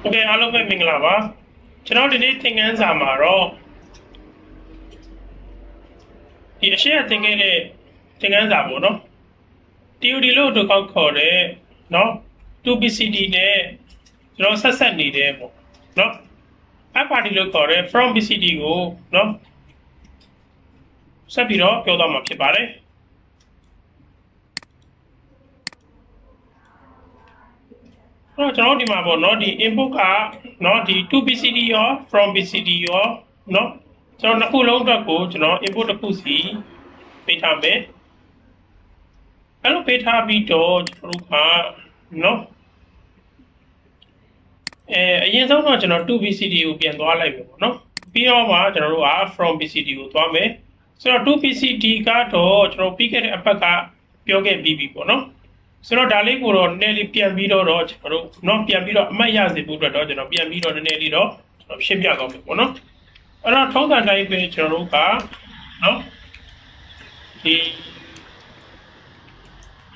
โอเคအားလုံးပဲမင်္ဂလာပါကျွန်တော်ဒီနေ့သင်ခန်းစာမှာတော့ဒီအရှိအသင်ခဲ့တဲ့သင်ခန်းစာပေါ့နော် TOD လို့တို့ကောက်ခေါ်တဲ့နော် 2BCD နဲ့ကျွန်တော်ဆက်ဆက်နေတယ်ပေါ့နော်အပါတီလို့ခေါ်တဲ့ from BCD ကိုနော်ဆက်ပြီးတော့ပြောတော့မှာဖြစ်ပါတယ် တော့ကျွန်တော်ဒီမှာပေါ့နော်ဒီ input ကနော်ဒီ to BCD ရော from BCD ရောနော်ကျွန်တော်နှစ်ခုလုံးအတွက်ကိုကျွန်တော် input တစ်ခုစီပေးထားမယ်အဲ့လိုပေးထားပြီးတော့ကျွန်တော်တို့ကနော်အဲအရင်ဆုံးတော့ကျွန်တော် to BCD ကိုပြန်သွားလိုက်မယ်ပေါ့နော်ပြီးတော့မှကျွန်တော်တို့က from BCD ကိုသွားမယ်ဆိုတော့ to BCD ကတော့ကျွန်တော်ပြီးခဲ့တဲ့အပတ်ကပြောခဲ့ပြီးပြီပေါ့နော် ဆိုတော့ဒါလေးကိုတော့နည်းနည်းလေးပြန်ပြီးတော့တော့ကျွန်တော်တို့เนาะပြန်ပြီးတော့အမှတ်ရစေဖို့အတွက်တော့ကျွန်တော်ပြန်ပြီးတော့နည်းနည်းလေးတော့ကျွန်တော်ရှင်းပြသွားမယ်ပေါ့နော်အဲ့တော့ထုံးစံတိုင်းပဲကျွန်တော်တို့ကเนาะဒီ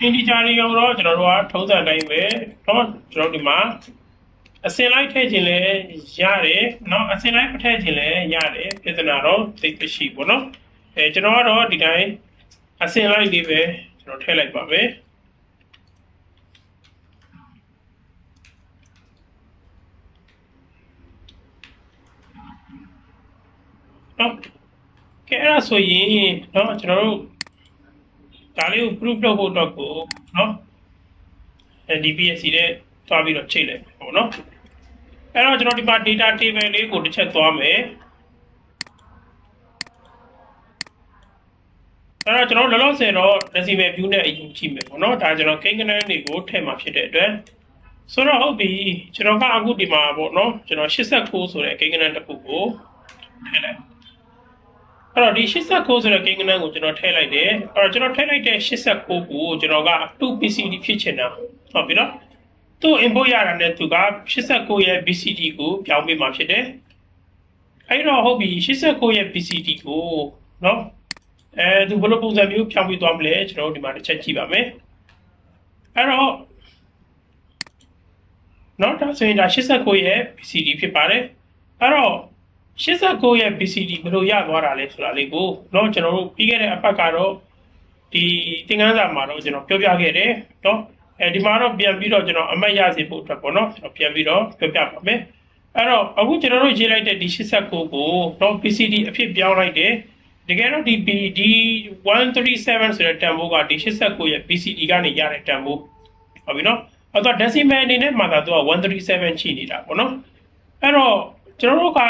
integer တွေရောတော့ကျွန်တော်တို့ကထုံးစံတိုင်းပဲเนาะကျွန်တော်ဒီမှာအစင်လိုက်ထည့်ခြင်းလဲရတယ်เนาะအစင်လိုက်မထည့်ခြင်းလဲရတယ်ပြဿနာတော့သိပ်မရှိဘူးเนาะအဲကျွန်တော်ကတော့ဒီတိုင်းအစင်လိုက်လေးပဲကျွန်တော်ထည့်လိုက်ပါမယ် နော်ကဲအဲ့ဒါဆိုရင်နော်ကျွန်တော်တို့ဒါလေးကို proof လုပ်ဖို့အတွက်ကိုနော်အဲ DPSC နဲ့တွားပြီးတော့ချိန်လိုက်ပေါ့နော်အဲ့တော့ကျွန်တော်ဒီမှာ data table လေးကိုတစ်ချက်သွားမယ်အဲ့တော့ကျွန်တော်လောလောဆယ်တော့ decimal view နဲ့အရင်ကြည့်မယ်ပေါ့နော်ဒါကျွန်တော်ကိန်းဂဏန်းတွေကိုထည့်မှာဖြစ်တဲ့အတွက်ဆိုတော့ဟုတ်ပြီကျွန်တော်ကအခုဒီမှာပေါ့နော်ကျွန်တော်89ဆိုတဲ့ကိန်းဂဏန်းတစ်ခုကိုထည့်လိုက် အဲ့တော့ဒီ89ဆိုတဲ့ကိန်းဂဏန်းကိုကျွန်တော်ထည့်လိုက်တယ်အဲ့တော့ကျွန်တော်ထည့်လိုက်တဲ့89ကိုကျွန်တော်က 2PCD ဖြစ်ချင်တာဟုတ်ပြီနော်သူ့ input ရတာနဲ့သူက89ရဲ့ BCD ကိုပြောင်းပေးမှာဖြစ်တယ်အဲ့တော့ဟုတ်ပြီ89ရဲ့ BCD ကိုနော်အဲသူဘယ်လိုပုံစံမျိုးဖြောင်းပေးသွားမလဲကျွန်တော်တို့ဒီမှာတစ်ချက်ကြည့်ပါမယ်အဲ့တော့နော်ဒါဆိုရင်ဒါ89ရဲ့ BCD ဖြစ်ပါတယ်အဲ့တော့ 89ရဲ့ BCD ဘယ်လိုရသွားတာလဲဆိုတာလေးကိုเนาะကျွန်တော်တို့ပြီးခဲ့တဲ့အပတ်ကတော့ဒီသင်ခန်းစာမှာတော့ကျွန်တော်ပြောပြခဲ့တယ်เนาะအဲဒီမှာတော့ပြန်ပြီးတော့ကျွန်တော်အမှတ်ရစေဖို့အတွက်ပေါ့เนาะကျွန်တော်ပြန်ပြီးတော့ပြောပြပါမယ်အဲ့တော့အခုကျွန်တော်တို့ရေးလိုက်တဲ့ဒီ89ကိုเนาะ BCD အဖြစ်ပြောင်းလိုက်တယ်တကယ်တော့ဒီ BD 137ဆိုတဲ့တန်ဖိုးကဒီ89ရဲ့ BCD ကနေရတဲ့တန်ဖိုးဟုတ်ပြီเนาะအဲ့တော့ decimal အနေနဲ့မှသာသူက137ရှိနေတာပေါ့နော်အဲ့တော့ ကျွန်တော်တို့က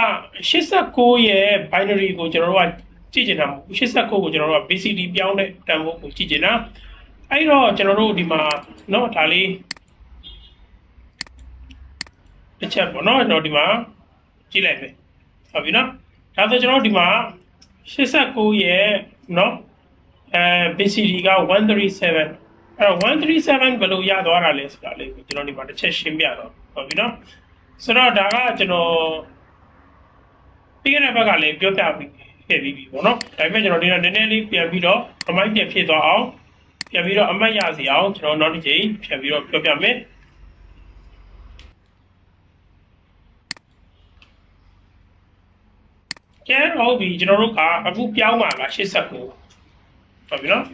89ရဲ့ binary ကိုကျွန်တော်တို့ကကြည့်ချင်တာမဟုတ်ဘူး89ကိုကျွန်တော်တို့က BCD ပြောင်းတဲ့တန်ဖိုးကိုကြည့်ချင်တာအဲ့တော့ကျွန်တော်တို့ဒီမှာเนาะဒါလေးတစ်ချက်ပေါ့เนาะကျွန်တော်ဒီမှာကြည့်လိုက်မယ်ဟုတ်ပြီเนาะဒါဆိုကျွန်တော်ဒီမှာ89ရဲ့เนาะအဲ BCD က137အဲ့တော့137ဘယ်လိုရသွားတာလဲဆိုတာလေးကိုကျွန်တော်ဒီမှာတစ်ချက်ရှင်းပြတော့ဟုတ်ပြီเนาะဆိုတော့ဒါကကျွန်တော် ပြီးခဲ့တဲ့ဘက်ကလည်းပြောပြပြီးခဲ့ပြီးပြီပေါ့နော်ဒါပေမဲ့ကျွန်တော်ဒီတော့နည်းနည်းလေးပြန်ပြီးတော့ remind ပြန်ဖြစ်သွားအောင်ပြန်ပြီးတော့အမှတ်ရစီအောင်ကျွန်တော်နောက်တစ်ချိန်ပြန်ပြီးတော့ပြောပြမယ်ကျန်ဟုတ်ပြီကျွန်တော်တို့ကအခုပြောင်းပါလား89ဟုတ်ပြီနော်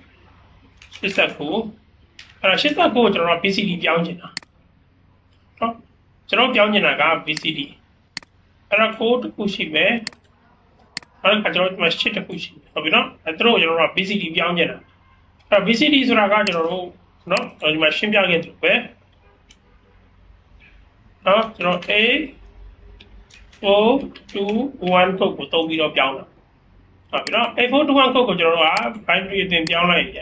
89အဲ့တော့89ကိုကျွန်တော်တို့ BCD ပြောင်းချင်တာဟုတ်ကျွန်တော်ပြောင်းချင်တာက BCD အဲ့တော့ code တစ်ခုရှိမယ်အဲ့ဒါကျွန်တော်ဒီမှာ sheet တစ်ခုရှိမယ်ဟုတ်ပြီနော်အဲ့တို့ကျွန်တော်တို့က BCD ပြောင်းချင်တာအဲ့တော့ BCD ဆိုတာကကျွန်တော်တို့နော်ဒီမှာရှင်းပြခဲ့တယ်ပဲနော်ကျွန်တော် A 4 2 1 code ကိုတုံးပြီးတော့ပြောင်းတာဟုတ်ပြီနော် A4 2 1 code ကိုကျွန်တော်တို့က binary အတင်ပြောင်းလိုက်ရ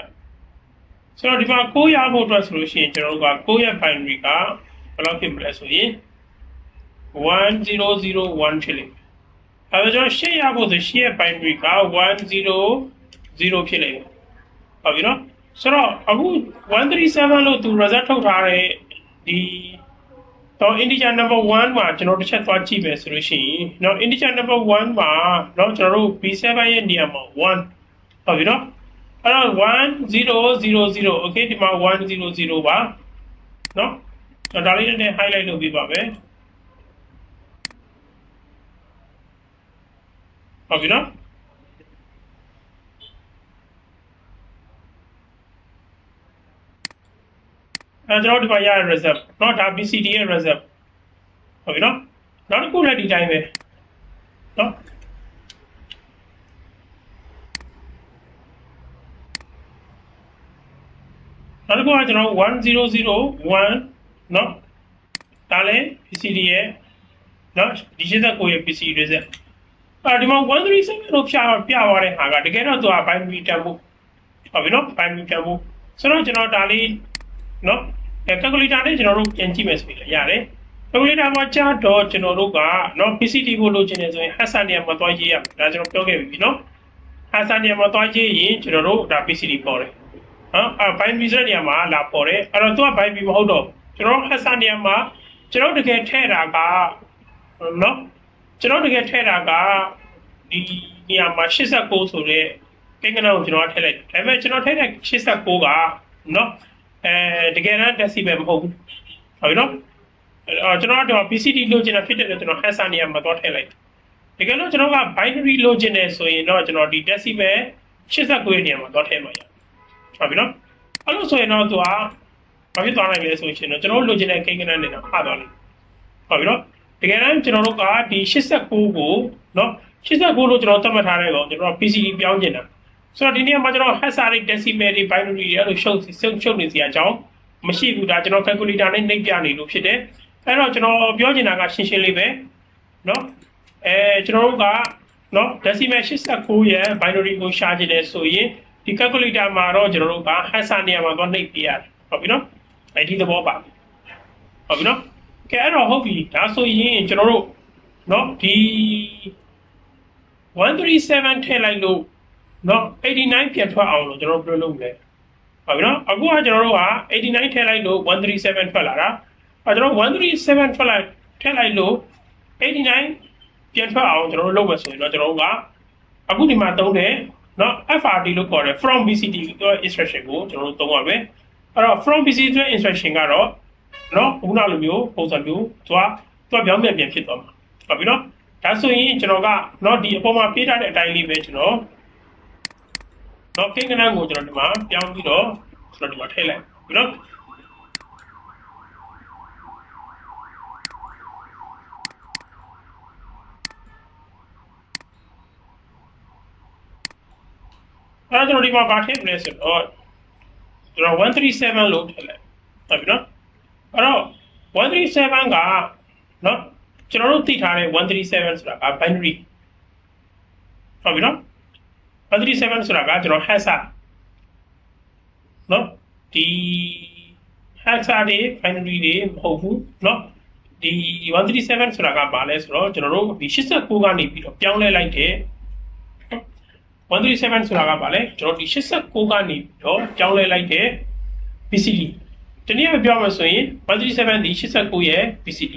ဆိုတော့ဒီမှာ6ရဖို့အတွက်ဆိုလို့ရှိရင်ကျွန်တော်တို့က6ရဲ့ binary ကဘယ်လောက်ဖြစ်မလဲဆိုရင် 1001ဖြစ်လိမ့်မယ်။အဲဒါကြောင့်ရှေ့ရဖို့ဆိုရှေ့ရဲ့ binary က100ဖြစ်လိမ့်မယ်။ဟုတ်ပြီနော်။ဆိုတော့အခု137လို့သူ result ထုတ်ထားတဲ့ဒီတော့ integer number 1မှာကျွန်တော်တစ်ချက်သွားကြည့်မယ်ဆိုလို့ရှိရင်တော့ integer number 1မှာတော့ကျွန်တော်တို့ b7 ရဲ့နေရာမှာ1ဟုတ်ပြီနော်အဲ့တော့1000 okay ဒီမှာ100ပါနော်တော့ဒါလေးနဲ့ highlight လုပ်ပေးပါမယ် Have you not? हज़रत भैया रजब not आप B C D have you not not a cool idea, time no not a cool idea, no? 1001 no tale pcda no dice da koi pcda အဲဒီမှာ137လို့ပြပြသွားတဲ့ဟာကတကယ်တော့သူက binary တန်ဖို့ဟုတ်ပြီနော် binary တန်ဖို့ဆိုတော့ကျွန်တော်ဒါလေးနော်အဲ calculator နဲ့ကျွန်တော်တို့ပြန်ကြည့်မယ်ဆိုရင်ရတယ် calculator မှာကြာတော့ကျွန်တော်တို့ကနော် PCT ကိုလိုချင်တယ်ဆိုရင် Hasan နေရာမှာသွားရေးရမယ်ဒါကျွန်တော်ပြောခဲ့ပြီနော် Hasan နေရာမှာသွားရေးရင်ကျွန်တော်တို့ဒါ PCT ပေါ်တယ်နော်အဲ binary ဆိုတဲ့နေရာမှာလာပေါ်တယ်အဲ့တော့သူက binary မဟုတ်တော့ကျွန်တော် Hasan နေရာမှာကျွန်တော်တကယ်ထည့်တာကနော်ကျွန်တော်တကယ်ထည့်တာက ဒီနေရာမှာ89ဆိုတဲ့ကိန်းဂဏန်းကိုကျွန်တော်ထည့်လိုက်ဒါပေမဲ့ကျွန်တော်ထည့်တဲ့89ကနော်အဲတကယ်တမ်း decibel မဟုတ်ဘူးဟုတ်ပြီနော်အဲကျွန်တော်တော့ PCD လိုချင်တာဖြစ်တဲ့အတွက်ကျွန်တော် Hansa နေရာမှာသွားထည့်လိုက်တကယ်လို့ကျွန်တော်က binary လိုချင်တယ်ဆိုရင်တော့ကျွန်တော်ဒီ decibel 89ရဲ့နေရာမှာသွားထည့်မှာရဟုတ်ပြီနော်အဲ့လိုဆိုရင်တော့သူကဘာဖြစ်သွားနိုင်လဲဆိုရင်တော့ကျွန်တော်လိုချင်တဲ့ကိန်းဂဏန်းတွေတော့ဖတ်သွားလိမ့်ဟုတ်ပြီနော်တကယ်တမ်းကျွန်တော်တို့ကဒီ89ကိုနော် 89လို့ကျွန်တော်သတ်မှတ်ထားတဲ့ကောင်ကျွန်တော် PCD ပြောင်းကျင်တာဆိုတော့ဒီနေ့မှာကျွန်တော် hexadecimal တွေ decimal တွေ binary တွေအဲ့လိုရှုပ်ရှုပ်ရှုပ်နေစီအကြောင်းမရှိဘူးဒါကျွန်တော် calculator နဲ့နှိပ်ပြနေလို့ဖြစ်တယ်အဲ့တော့ကျွန်တော်ပြောချင်တာကရှင်းရှင်းလေးပဲနော်အဲကျွန်တော်တို့ကနော် decimal 89ရဲ့ binary ကိုရှာချင်တယ်ဆိုရင်ဒီ calculator မှာတော့ကျွန်တော်တို့က hexa နေရာမှာသွားနှိပ်ပြရတယ်ဟုတ်ပြီနော်အဲ့ဒီသဘောပါဟုတ်ပြီနော်ကဲအဲ့တော့ဟုတ်ပြီဒါဆိုရင်ကျွန်တော်တို့เนาะဒီ 137ထည့်လိုက်လို့เนาะ89ပြန်ထွက်အောင်လို့ကျွန်တော်တို့ပြုလုပ်မယ်ဟုတ်ပြီနော်အခုကကျွန်တော်တို့က89ထည့်လိုက်လို့137ထွက်လာတာအဲကျွန်တော်137ထွက်လိုက်ထည့်လိုက်လို့89ပြန်ထွက်အောင်ကျွန်တော်တို့လုပ်မယ်ဆိုရင်တော့ကျွန်တော်တို့ကအခုဒီမှာသုံးတယ်เนาะ FRD လို့ခေါ်တယ် from BCD instruction ကိုကျွန်တော်တို့သုံးရမယ်အဲ့တော့ from BCD instruction ကတော့နော်ခုနလိုမျိုးပုံစံမျိုးသွားသွားပြောင်းပြန်ပြန်ဖြစ်သွားမှာဟုတ်ပြီနော် ဒါဆိုရင်ကျွန်တော်ကနော်ဒီအပေါ်မှာပေးထားတဲ့အတိုင်းလေးပဲကျွန်တော်နော်ကိန်းကနန်းကိုကျွန်တော်ဒီမှာပြောင်းပြီးတော့ကျွန်တော်ဒီမှာထည့်လိုက်ပြီနော်အဲ့တော့ကျွန်တော်ဒီမှာဗာထည့်မလဲဆိုတော့ကျွန်တော်137လို့ထည့်လိုက်ဟုတ်ပြီနော်အဲ့တော့137ကနော် ကျွန်တော်တို့သိထားတဲ့137ဆိုတာက binary ဟုတ်ပြီနော်137ဆိုတာကကျွန်တော် hexa နော်ဒီ hexa တွေ binary တွေမဟုတ်ဘူးနော်ဒီ137ဆိုတာကဘာလဲဆိုတော့ကျွန်တော်တို့ဒီ89ကနေပြီးတော့ပြောင်းလဲလိုက်တဲ့137ဆိုတာကဘာလဲကျွန်တော်ဒီ89ကနေပြီးတော့ပြောင်းလဲလိုက်တဲ့ BCD တနည်းအားပြောမယ်ဆိုရင်137ဒီ89ရဲ့ BCD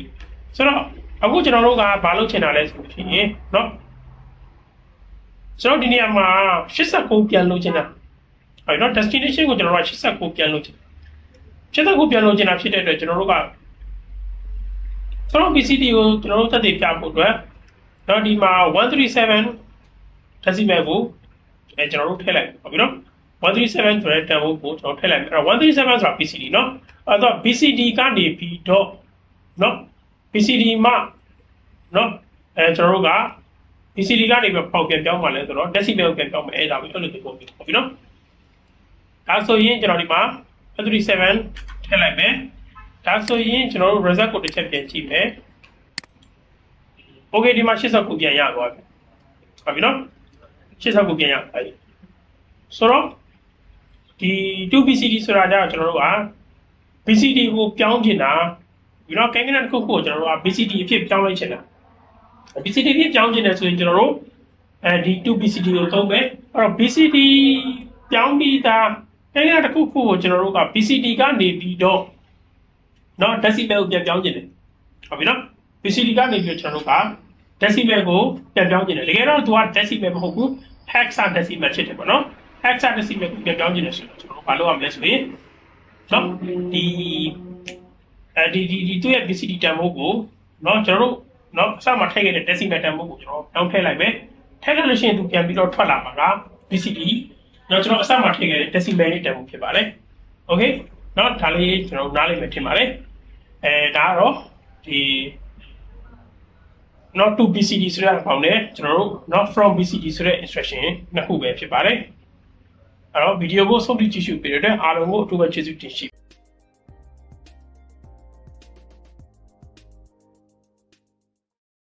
ဆိုတော့ အခုကျွန်တော်တို့ကဘာလုပ်ချင်တာလဲဆိုရင်เนาะကျွန်တော်ဒီနေရာမှာ89ပြန်လုပ်ချင်တာဟုတ်เนาะ destination ကိုကျွန်တော်တို့က89ပြန်လုပ်ချင်89ပြန်လုပ်ချင်တာဖြစ်တဲ့အတွက်ကျွန်တော်တို့ကကျွန်တော် BCD ကိုကျွန်တော်တို့သက်သေပြဖို့အတွက်เนาะဒီမှာ137 decimal ကိုအဲကျွန်တော်တို့ထည့်လိုက်ဟုတ်ပြီเนาะ137ဆိုတဲ့တန်ဖိုးကိုကျွန်တော်ထည့်လိုက်မယ်အဲ့တော့137ဆိုတာ BCD เนาะအဲ့တော့ BCD ကနေပြီးတော့เนาะ BCD မှเนาะအဲကျွန်တော်တို့က BCD ကနေပြီးပေါက်ပြန်ပြောင်းมาလဲဆိုတော့ decimal ကိုပြန်ပြောင်းမယ်အဲ့ဒါပဲအဲ့လိုပုံပြီးဟုတ်ပြီเนาะဒါဆိုရင်ကျွန်တော်ဒီမှာ137ထည့်လိုက်မယ်ဒါဆိုရင်ကျွန်တော်တို့ result ကိုတစ်ချက်ပြန်ကြည့်မယ် Okay ဒီမှာ89ပြန်ရသွားပြီဟုတ်ပြီเนาะ89ပြန်ရပါပြီဆိုတော့ဒီ 2BCD ဆိုတာကြတော့ကျွန်တော်တို့က BCD ကိုပြောင်းချင်တာ ဒီတော့ကဲကနတစ်ခုခုကိုကျွန်တော်တို့က BCD အဖြစ်ပြောင်းလိုက်ချင်တာ BCD အဖြစ်ပြောင်းချင်တယ်ဆိုရင်ကျွန်တော်တို့အဲဒီ 2BCD ကိုသုံးမယ်အဲ့တော့ BCD ပြောင်းပြီးသားကဲကနတစ်ခုခုကိုကျွန်တော်တို့က BCD ကနေပြီးတော့เนาะ decimal ကိုပြန်ပြောင်းချင်တယ်ဟုတ်ပြီနော် BCD ကနေပြီးတော့ကျွန်တော်တို့က decimal ကိုပြန်ပြောင်းချင်တယ်တကယ်တော့သူက decimal မဟုတ်ဘူး hexadecimal ဖြစ်တယ်ပေါ့နော် hexadecimal ကိုပြန်ပြောင်းချင်တယ်ဆိုတော့ကျွန်တော်တို့ဘာလုပ်ရမလဲဆိုရင်နော်ဒီ အဲဒီဒီဒီသူ့ရဲ့ BCD တန်ဖိုးကိုနော်ကျွန်တော်တို့နော်အစမှာထည့်ခဲ့တဲ့ decimal တန်ဖိုးကိုကျွန်တော်တောင်းထည့်လိုက်မယ် ထည့်လိုက်လို့ရှိရင်သူပြန်ပြီးတော့ထွက်လာမှာက BCD တော့ကျွန်တော်အစမှထည့်ခဲ့တဲ့ decimal လေးတက်မှုဖြစ်ပါတယ် okay เนาะဒါလေးကျွန်တော်နားလည်မယ်ထင်ပါတယ်အဲဒါကတော့ဒီ not to BCD ဆိုတဲ့အပေါင်းနဲ့ကျွန်တော်တို့ not from BCD ဆိုတဲ့ instruction နှစ်ခုပဲဖြစ်ပါတယ်အဲ့တော့ဗီဒီယိုကိုဆုံးဖြတ်ကြည့်ရှုပေးတဲ့အတွက်အားလုံးကိုအထူးပဲကျေးဇူးတင်ရှိ